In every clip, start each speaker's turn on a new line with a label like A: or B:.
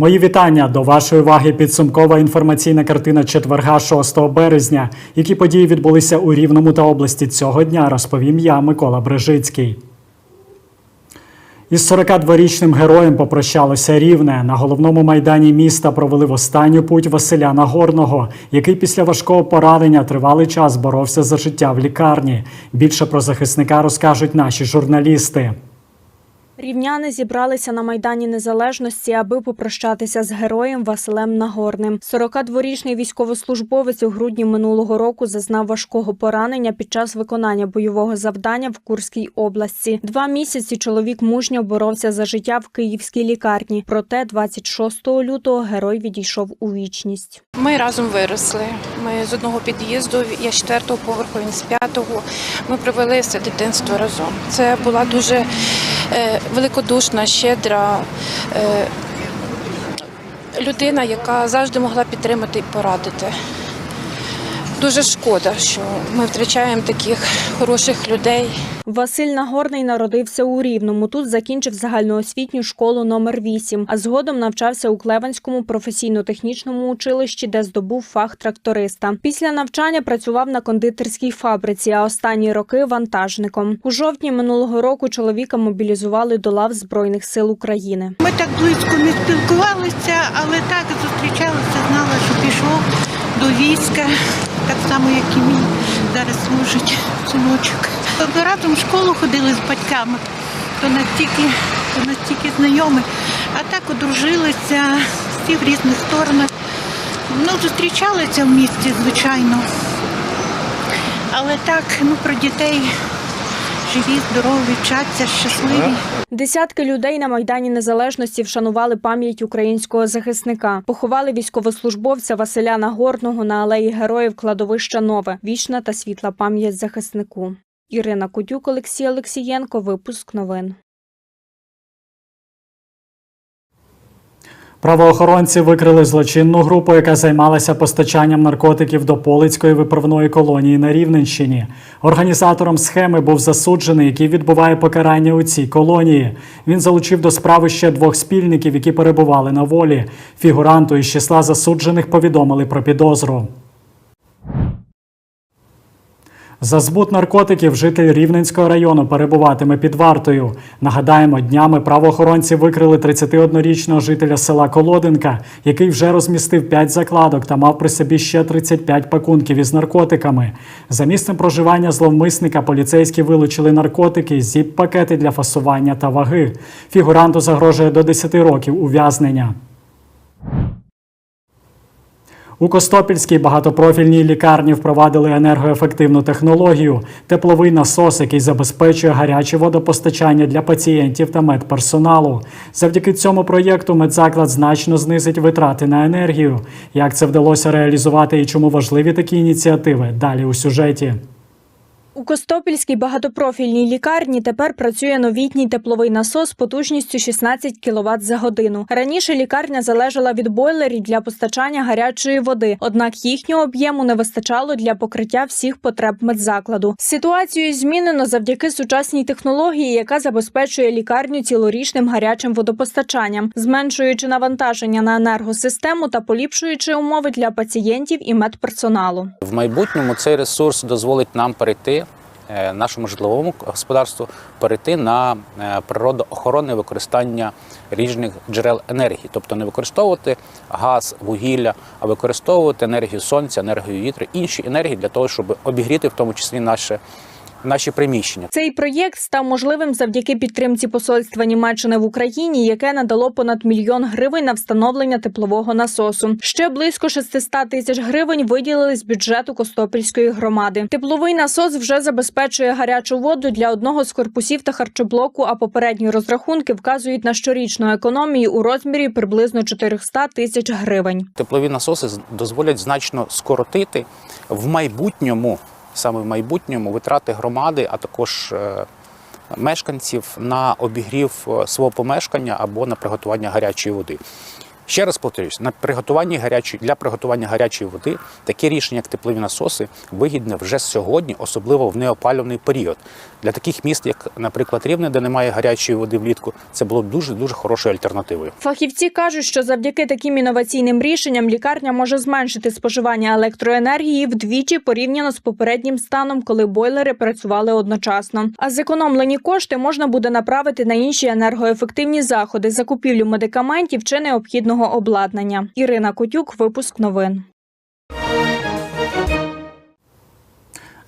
A: Мої вітання до вашої уваги. Підсумкова інформаційна картина четверга 6 березня. Які події відбулися у Рівному та області цього дня, розповім я, Микола Брижицький. Із 42-річним героєм попрощалося рівне. На головному майдані міста провели в останню путь Василя Нагорного, який після важкого поранення тривалий час боровся за життя в лікарні. Більше про захисника розкажуть наші журналісти.
B: Рівняни зібралися на Майдані Незалежності, аби попрощатися з героєм Василем Нагорним. 42-річний військовослужбовець у грудні минулого року зазнав важкого поранення під час виконання бойового завдання в Курській області. Два місяці чоловік мужньо боровся за життя в київській лікарні. Проте 26 лютого герой відійшов у вічність.
C: Ми разом виросли. Ми з одного під'їзду, я з четвертого поверху, він з п'ятого. Ми провели все дитинство разом. Це була дуже великодушна, щедра е, людина, яка завжди могла підтримати і порадити. Дуже шкода, що ми втрачаємо таких хороших людей.
B: Василь Нагорний народився у Рівному. Тут закінчив загальноосвітню школу номер 8, а згодом навчався у Клеванському професійно-технічному училищі, де здобув фах тракториста. Після навчання працював на кондитерській фабриці, а останні роки вантажником. У жовтні минулого року чоловіка мобілізували до лав Збройних сил України.
D: Ми так близько не спілкувалися, але так зустрічалися, знала, що пішов до війська, так само, як і мій зараз служить синочок. Ми разом в школу ходили з батьками, то настільки, то настільки знайомі, а так одружилися, всі в різних сторонах. Ну, зустрічалися в місті, звичайно. Але так, ну про дітей живі, здорові, вчаться, щасливі.
B: Десятки людей на майдані незалежності вшанували пам'ять українського захисника. Поховали військовослужбовця Василя Нагорного на алеї героїв кладовища Нове. Вічна та світла пам'ять захиснику. Ірина Кудюк, Олексій Олексієнко. Випуск новин.
A: Правоохоронці викрили злочинну групу, яка займалася постачанням наркотиків до Полицької виправної колонії на Рівненщині. Організатором схеми був засуджений, який відбуває покарання у цій колонії. Він залучив до справи ще двох спільників, які перебували на волі. Фігуранту із числа засуджених повідомили про підозру. За збут наркотиків житель Рівненського району перебуватиме під вартою. Нагадаємо, днями правоохоронці викрили 31-річного жителя села Колодинка, який вже розмістив 5 закладок та мав при собі ще 35 пакунків із наркотиками. За місцем проживання зловмисника поліцейські вилучили наркотики, зіп-пакети для фасування та ваги. Фігуранту загрожує до 10 років ув'язнення. У Костопільській багатопрофільній лікарні впровадили енергоефективну технологію тепловий насос, який забезпечує гаряче водопостачання для пацієнтів та медперсоналу. Завдяки цьому проєкту медзаклад значно знизить витрати на енергію. Як це вдалося реалізувати і чому важливі такі ініціативи? Далі у сюжеті.
B: У Костопільській багатопрофільній лікарні тепер працює новітній тепловий насос потужністю 16 кВт за годину. Раніше лікарня залежала від бойлерів для постачання гарячої води, однак їхнього об'єму не вистачало для покриття всіх потреб медзакладу. Ситуацію змінено завдяки сучасній технології, яка забезпечує лікарню цілорічним гарячим водопостачанням, зменшуючи навантаження на енергосистему та поліпшуючи умови для пацієнтів і медперсоналу.
E: В майбутньому цей ресурс дозволить нам перейти нашому житловому господарству перейти на е, природоохоронне використання різних джерел енергії, тобто не використовувати газ, вугілля, а використовувати енергію сонця, енергію вітру, інші енергії для того, щоб обігріти в тому числі наше, наші приміщення.
B: Цей проєкт став можливим завдяки підтримці посольства Німеччини в Україні, яке надало понад мільйон гривень на встановлення теплового насосу. Ще близько 600 тисяч гривень виділили з бюджету Костопільської громади. Тепловий насос вже забезпечує гарячу воду для одного з корпусів та харчоблоку. А попередні розрахунки вказують на щорічну економію у розмірі приблизно 400 тисяч гривень.
E: Теплові насоси дозволять значно скоротити в майбутньому, саме в майбутньому, витрати громади, а також е, мешканців на обігрів е, свого помешкання або на приготування гарячої води. Ще раз повторюсь, на приготуванні гарячої для приготування гарячої води такі рішення, як теплові насоси, вигідне вже сьогодні, особливо в неопалюваний період. Для таких міст, як, наприклад, Рівне, де немає гарячої води влітку, це було б дуже дуже хорошою альтернативою.
B: Фахівці кажуть, що завдяки таким інноваційним рішенням лікарня може зменшити споживання електроенергії вдвічі порівняно з попереднім станом, коли бойлери працювали одночасно. А зекономлені кошти можна буде направити на інші енергоефективні заходи, закупівлю медикаментів чи необхідного обладнання. Ірина Котюк, випуск новин.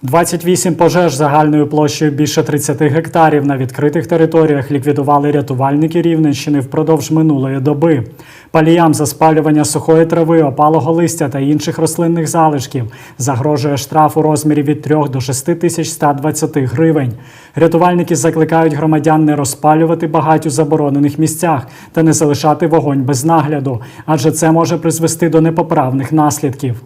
A: 28 пожеж загальною площею більше 30 гектарів на відкритих територіях ліквідували рятувальники Рівненщини впродовж минулої доби. Паліям за спалювання сухої трави, опалого листя та інших рослинних залишків загрожує штраф у розмірі від 3 до 6 тисяч 120 гривень. Рятувальники закликають громадян не розпалювати багать у заборонених місцях та не залишати вогонь без нагляду, адже це може призвести до непоправних наслідків.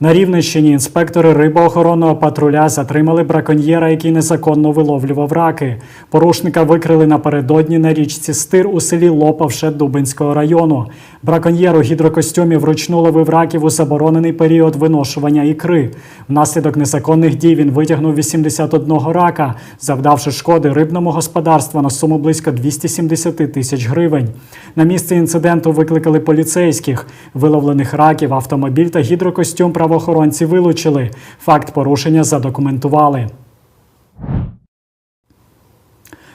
A: На Рівненщині інспектори рибоохоронного патруля затримали браконьєра, який незаконно виловлював раки. Порушника викрили напередодні на річці Стир у селі Лопавше Дубинського району. Браконьєр у гідрокостюмі вручну ловив раків у заборонений період виношування ікри. Внаслідок незаконних дій він витягнув 81 рака, завдавши шкоди рибному господарству на суму близько 270 тисяч гривень. На місце інциденту викликали поліцейських. Виловлених раків, автомобіль та гідрокостюм правоохоронці вилучили. Факт порушення задокументували.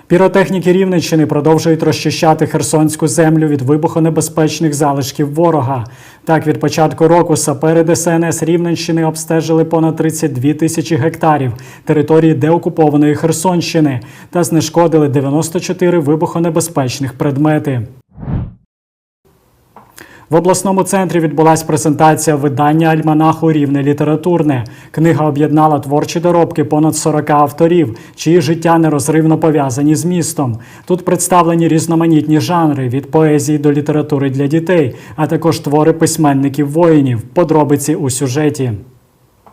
A: Піротехніки Рівненщини продовжують розчищати херсонську землю від вибухонебезпечних залишків ворога. Так, від початку року сапери ДСНС Рівненщини обстежили понад 32 тисячі гектарів території деокупованої Херсонщини та знешкодили 94 вибухонебезпечних предмети. В обласному центрі відбулася презентація видання альманаху Рівне літературне. Книга об'єднала творчі доробки понад 40 авторів, чиї життя нерозривно пов'язані з містом. Тут представлені різноманітні жанри від поезії до літератури для дітей, а також твори письменників воїнів. Подробиці у сюжеті.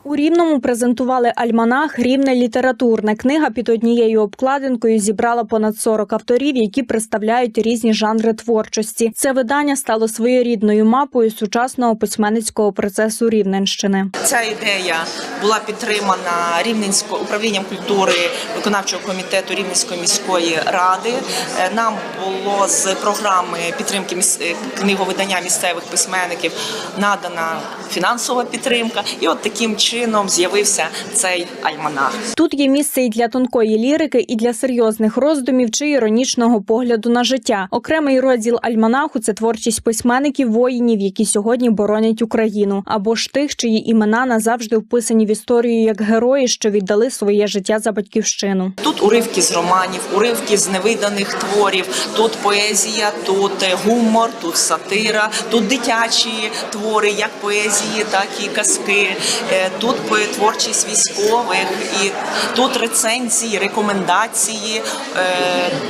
B: У Рівному презентували альманах Рівне літературне. Книга під однією обкладинкою зібрала понад 40 авторів, які представляють різні жанри творчості. Це видання стало своєрідною мапою сучасного письменницького процесу Рівненщини.
F: Ця ідея була підтримана Рівненського управлінням культури виконавчого комітету Рівненської міської ради. Е, Нам було з програми підтримки е, книговидання місцевих письменників надана фінансова підтримка, і от таким чином з'явився цей альманах.
B: Тут є місце і для тонкої лірики, і для серйозних роздумів чи іронічного погляду на життя. Окремий розділ альманаху це творчість письменників воїнів, які сьогодні боронять Україну, або ж тих, чиї імена назавжди вписані в історію як герої, що віддали своє життя за батьківщину.
F: Тут уривки з романів, уривки з невиданих творів. Тут поезія, тут е, гумор, тут сатира, тут дитячі твори, як поезії, так і казки. Е, Тут творчість військових, і тут рецензії, рекомендації, е,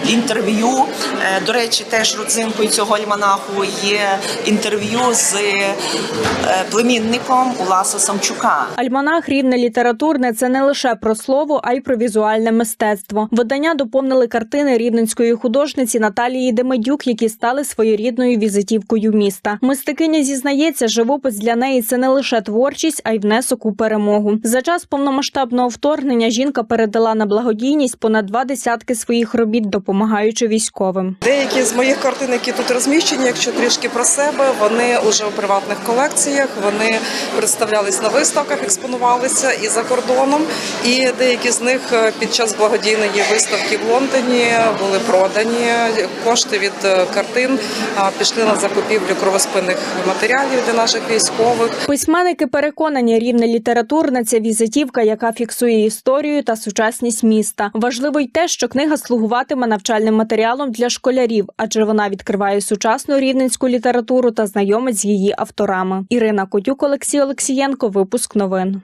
F: інтерв'ю. Е, До речі, теж родзинкою цього альманаху є інтерв'ю з е, племінником Уласа Самчука.
B: Альманах рівне літературне це не лише про слово, а й про візуальне мистецтво. Видання доповнили картини рівненської художниці Наталії Демедюк, які стали своєрідною візитівкою міста. Мистикиня зізнається, живопис для неї це не лише творчість, а й внесок у перемогу. За час повномасштабного вторгнення жінка передала на благодійність понад два десятки своїх робіт, допомагаючи військовим.
G: Деякі з моїх картин, які тут розміщені, якщо трішки про себе, вони вже у приватних колекціях. Вони представлялись на виставках, експонувалися і за кордоном. І деякі з них е, під час благодійної виставки в Лондоні були продані. Кошти від е, картин пішли на закупівлю кровоспинних матеріалів для наших військових.
B: Письменники переконані, рівне літературне це візитівка, яка фіксує історію та сучасність міста. Важливо й те, що книга слугуватиме навчальним матеріалом для школярів, адже вона відкриває сучасну рівненську літературу та знайомить з її авторами. Ірина Котюк, Олексій Олексієнко. Випуск новин.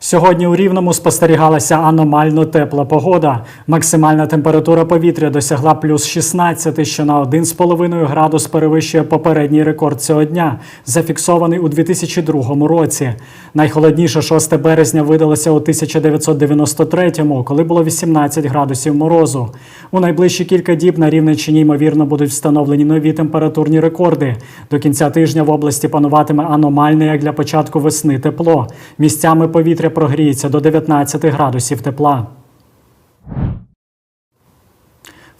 A: Сьогодні у Рівному спостерігалася аномально тепла погода. Максимальна температура повітря досягла плюс 16, що на 1,5 градус перевищує попередній рекорд цього дня, зафіксований у 2002 році. Найхолодніше 6 березня видалося у 1993-му, коли було 18 градусів морозу. У найближчі кілька діб на Рівненщині, ймовірно, будуть встановлені нові температурні рекорди. До кінця тижня в області пануватиме аномальне, як для початку весни, тепло. Місцями повітря прогріється до 19 градусів тепла.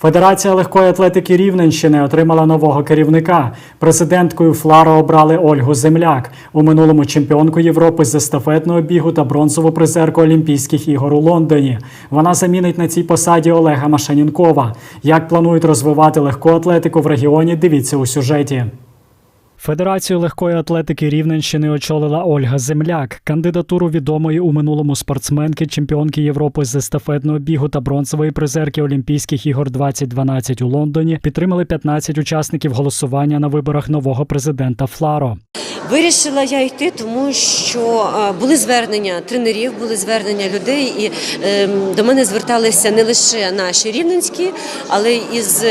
A: Федерація легкої атлетики Рівненщини отримала нового керівника. Президенткою Фларо обрали Ольгу Земляк. У минулому чемпіонку Європи з естафетного бігу та бронзову призерку Олімпійських ігор у Лондоні. Вона замінить на цій посаді Олега Машанінкова. Як планують розвивати легку атлетику в регіоні? Дивіться у сюжеті. Федерацію легкої атлетики Рівненщини очолила Ольга Земляк. Кандидатуру відомої у минулому спортсменки, чемпіонки Європи з естафетного бігу та бронзової призерки Олімпійських ігор 2012 у Лондоні підтримали 15 учасників голосування на виборах нового президента Фларо.
H: Вирішила я йти, тому що е, були звернення тренерів, були звернення людей, і ем, до мене зверталися не лише наші рівненські, але й із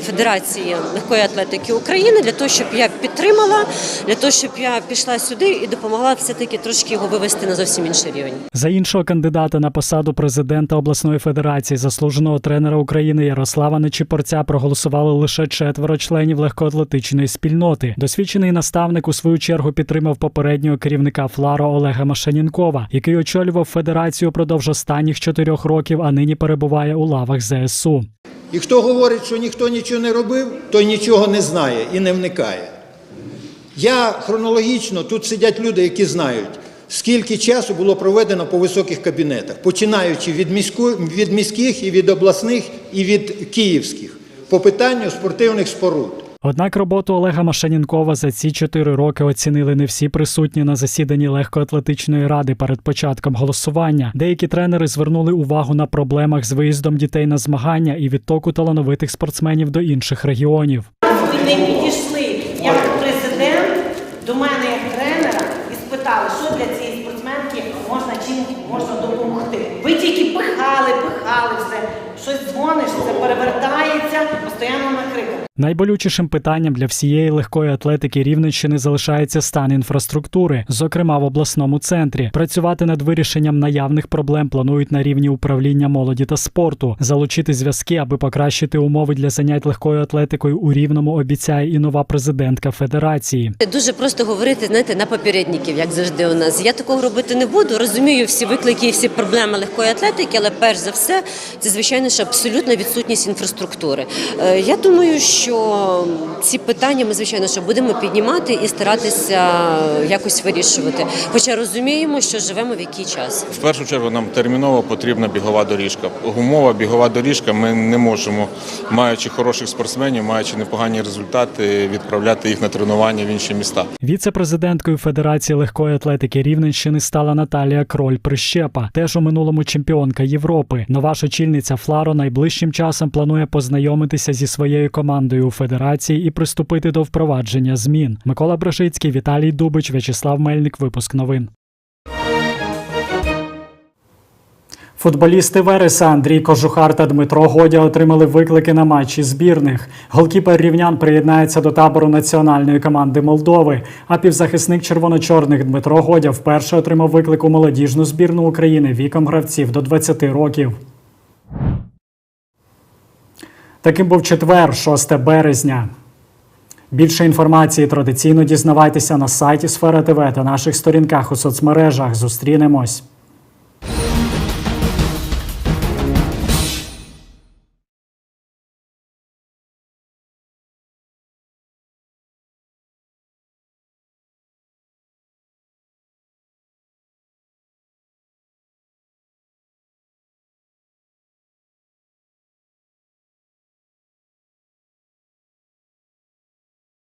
H: Федерації легкої атлетики України для того, щоб я підтримала, для того, щоб я пішла сюди і допомогла все-таки трошки його вивести на зовсім інший рівень.
A: За іншого кандидата на посаду президента обласної федерації, заслуженого тренера України Ярослава Нечіпорця проголосували лише четверо членів легкоатлетичної спільноти. Досвідчений наставник у свою чергу підтримав попереднього керівника Фларо Олега Машанінкова, який очолював федерацію продовж останніх чотирьох років, а нині перебуває у лавах ЗСУ.
I: І хто говорить, що ніхто нічого не робив, той нічого не знає і не вникає. Я хронологічно тут сидять люди, які знають, скільки часу було проведено по високих кабінетах, починаючи від, міську, від міських і від обласних, і від київських по питанню спортивних споруд.
A: Однак роботу Олега Машанінкова за ці чотири роки оцінили не всі присутні на засіданні легкоатлетичної ради перед початком голосування. Деякі тренери звернули увагу на проблемах з виїздом дітей на змагання і відтоку талановитих спортсменів до інших регіонів.
J: Ви не підійшли як президент до мене як тренера і спитали, що для цієї спортсменки можна чим можна допомогти. Ви тільки пихали, пихали все. Щось дзвониш, це перевертається, постійно накриком.
A: Найболючішим питанням для всієї легкої атлетики Рівненщини залишається стан інфраструктури, зокрема в обласному центрі. Працювати над вирішенням наявних проблем планують на рівні управління молоді та спорту, залучити зв'язки, аби покращити умови для занять легкою атлетикою у рівному. Обіцяє і нова президентка федерації.
H: Дуже просто говорити, знаєте, на попередників, як завжди у нас. Я такого робити не буду. Розумію всі виклики і всі проблеми легкої атлетики, але перш за все, це звичайно ж абсолютна відсутність інфраструктури. Е, Я думаю, що ці питання ми звичайно що будемо піднімати і старатися якось вирішувати. Хоча розуміємо, що живемо в який час.
K: В першу чергу нам терміново потрібна бігова доріжка. Гумова бігова доріжка. Ми не можемо, маючи хороших спортсменів, маючи непогані результати, відправляти їх на тренування в інші міста.
A: Віце-президенткою Федерації легкої атлетики Рівненщини стала Наталія Кроль Прищепа, теж у минулому чемпіонка Європи. Нова ж очільниця Фларо найближчим часом планує познайомитися зі своєю командою у федерації і приступити до впровадження змін. Микола Брошицький, Віталій Дубич, В'ячеслав Мельник. Випуск новин. Футболісти Вереса Андрій Кожухар та Дмитро Годя отримали виклики на матчі збірних. Голкіпер рівнян приєднається до табору національної команди Молдови. А півзахисник червоно-чорних Дмитро Годя вперше отримав виклик у молодіжну збірну України віком гравців до 20 років. Таким був четвер, 6 березня. Більше інформації традиційно дізнавайтеся на сайті Сфера ТВ та наших сторінках у соцмережах. Зустрінемось.